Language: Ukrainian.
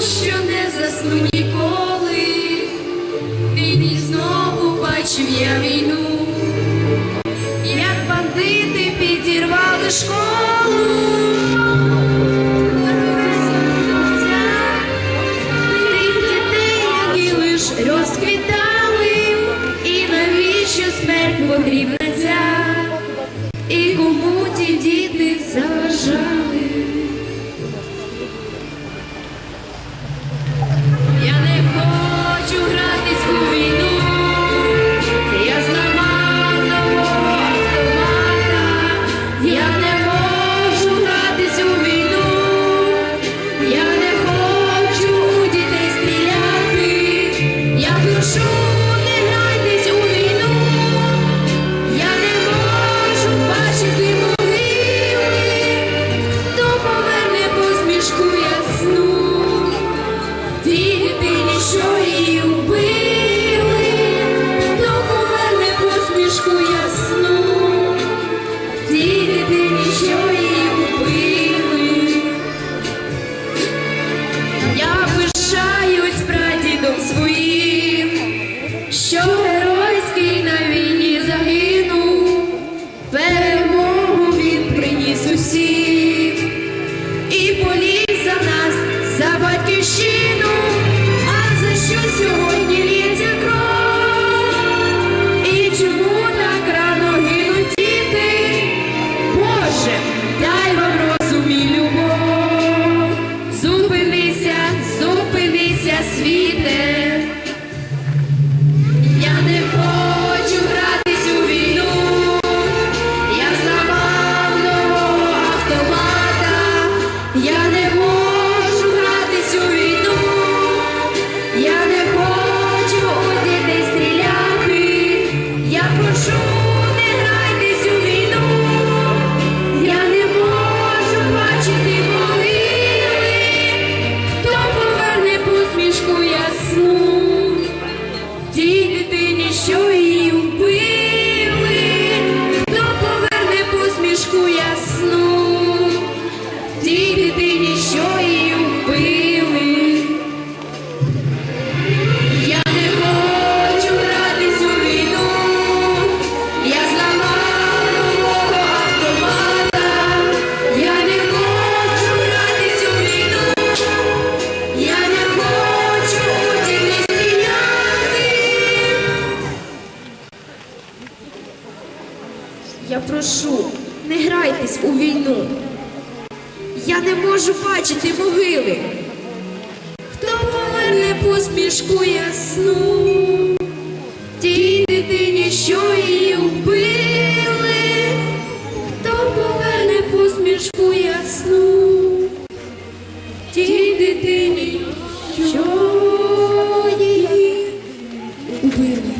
що не засну ніколи, війні знову бачив я війну, як бандити підірвали школу. show. батьківщину, а за що сьогодні лється кров? І чому так рано гинуть діти? Боже, дай вам розум і любов. Зупинися, зупинися, світе. Я не хочу гратись у грати. Я не show. прошу, не грайтесь у війну. Я не можу бачити могили. Хто поверне посмішку ясну, тій дитині, що її вбили, хто поверне посмішку ясну, тій дитині, що її вбили.